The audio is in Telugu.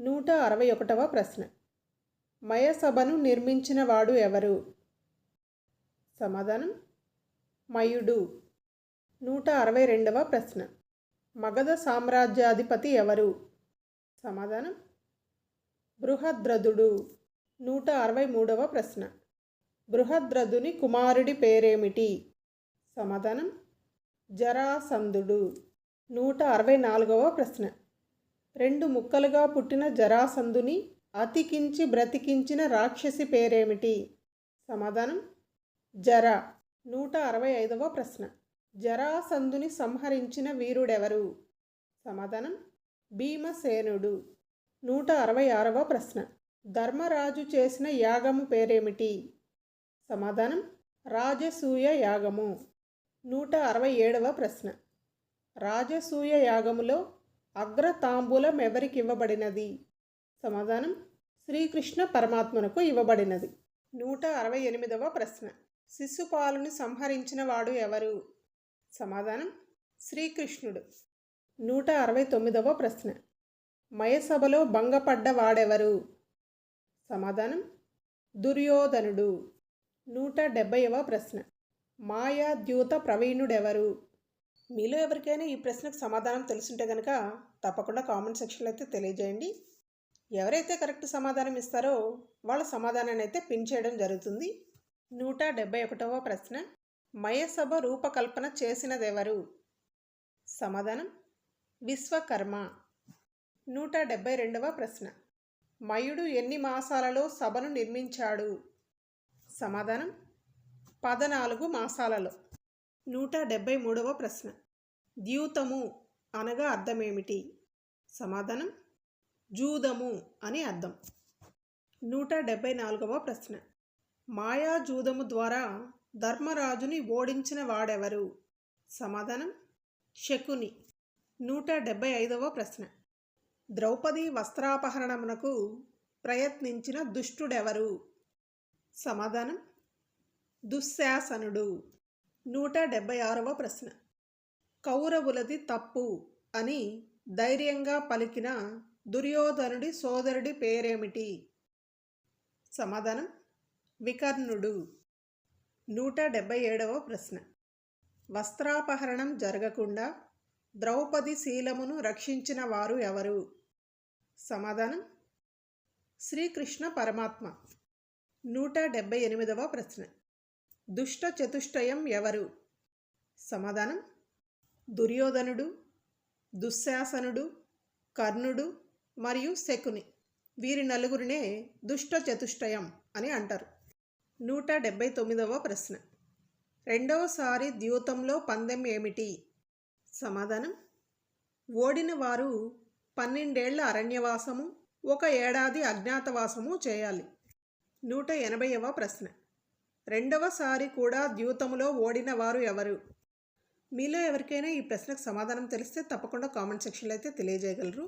నూట అరవై ఒకటవ ప్రశ్న. మయసభను నిర్మించిన వాడు ఎవరు? సమాధానం? మయుడు. నూట అరవై రెండవ ప్రశ్న. మగధ సామ్రాజ్యాధిపతి ఎవరు? సమాధానం? బృహద్రథుడు. నూట అరవై మూడవ ప్రశ్న. బృహద్రథుని కుమారుడి పేరేమిటి? సమాధానం? జరాసంధుడు. నూట అరవై నాలుగవ ప్రశ్న. రెండు ముక్కలుగా పుట్టిన జరాసంధుని అతికించి బ్రతికించిన రాక్షసి పేరేమిటి? సమాధానం జర. నూట అరవై ఐదవ ప్రశ్న. జరాసంధుని సంహరించిన వీరుడెవరు? సమాధానం భీమసేనుడు. నూట అరవై ఆరవ ప్రశ్న. ధర్మరాజు చేసిన యాగము పేరేమిటి? సమాధానం రాజసూయ యాగము. నూట అరవై ఏడవ ప్రశ్న. రాజసూయ యాగములో అగ్ర తాంబూలం ఎవరికి ఇవ్వబడినది? సమాధానం శ్రీకృష్ణ పరమాత్మనకు ఇవ్వబడినది. నూట అరవై ఎనిమిదవ ప్రశ్న. శిశుపాలుని సంహరించిన వాడు ఎవరు? సమాధానం శ్రీకృష్ణుడు. నూట అరవై తొమ్మిదవ ప్రశ్న. మయసభలో భంగపడ్డ వాడెవరు? సమాధానం దుర్యోధనుడు. నూట డెబ్బైవ ప్రశ్న. మాయాద్యూత ప్రవీణుడెవరు? మీలో ఎవరికైనా ఈ ప్రశ్నకు సమాధానం తెలుసుంటే కనుక తప్పకుండా కామెంట్ సెక్షన్లో అయితే తెలియజేయండి. ఎవరైతే కరెక్ట్ సమాధానం ఇస్తారో వాళ్ళ సమాధానాన్ని అయితే పిన్ చేయడం జరుగుతుంది. నూట డెబ్బై ఒకటవ ప్రశ్న. మయసభ రూపకల్పన చేసినదెవరు సమాధానం. విశ్వకర్మ. నూట డెబ్బై రెండవ ప్రశ్న. మయుడు ఎన్ని మాసాలలో సభను నిర్మించాడు? సమాధానం. పదనాలుగు మాసాలలో. నూట డెబ్బై మూడవ ప్రశ్న. ద్యూతము అనగా అర్థమేమిటి? సమాధానం? జూదము అని అర్థం. నూట డెబ్బై నాలుగవ ప్రశ్న. మాయా జూదము ద్వారా ధర్మరాజుని ఓడించిన వాడెవరు? సమాధానం? శకుని. నూట డెబ్బై ఐదవ ప్రశ్న. ద్రౌపది వస్త్రాపహరణమునకు ప్రయత్నించిన దుష్టుడెవరు? సమాధానం? దుశ్శాసనుడు. నూట డెబ్బై ఆరవ ప్రశ్న. కౌరవులది తప్పు అని ధైర్యంగా పలికిన దుర్యోధనుడి సోదరుడి పేరేమిటి? సమాధానం వికర్ణుడు. నూట డెబ్బై ఏడవ ప్రశ్న. వస్త్రాపహరణం జరగకుండా ద్రౌపది శీలమును రక్షించిన వారు ఎవరు? సమాధానం శ్రీకృష్ణ పరమాత్మ. నూట డెబ్బై ఎనిమిదవ ప్రశ్న. దుష్ట చతుష్టయం ఎవరు? సమాధానం దుర్యోధనుడు దుశ్శాసనుడు కర్ణుడు మరియు శకుని. వీరి నలుగురినే దుష్ట చతుష్టయం అని అంటారు. నూట డెబ్బై తొమ్మిదవ ప్రశ్న. రెండవసారి ద్యూతంలో పందెం ఏమిటి? సమాధానం ఓడిన వారు పన్నెండేళ్ళ అరణ్యవాసము ఒక ఏడాది అజ్ఞాతవాసము చేయాలి. నూట ఎనభైవ ప్రశ్న. రెండవసారి కూడా ద్యూతములో ఓడిన వారు ఎవరు? మీలో ఎవరికైనా ఈ ప్రశ్నకు సమాధానం తెలిస్తే తప్పకుండా కామెంట్ సెక్షన్లో అయితే తెలియజేయగలరు.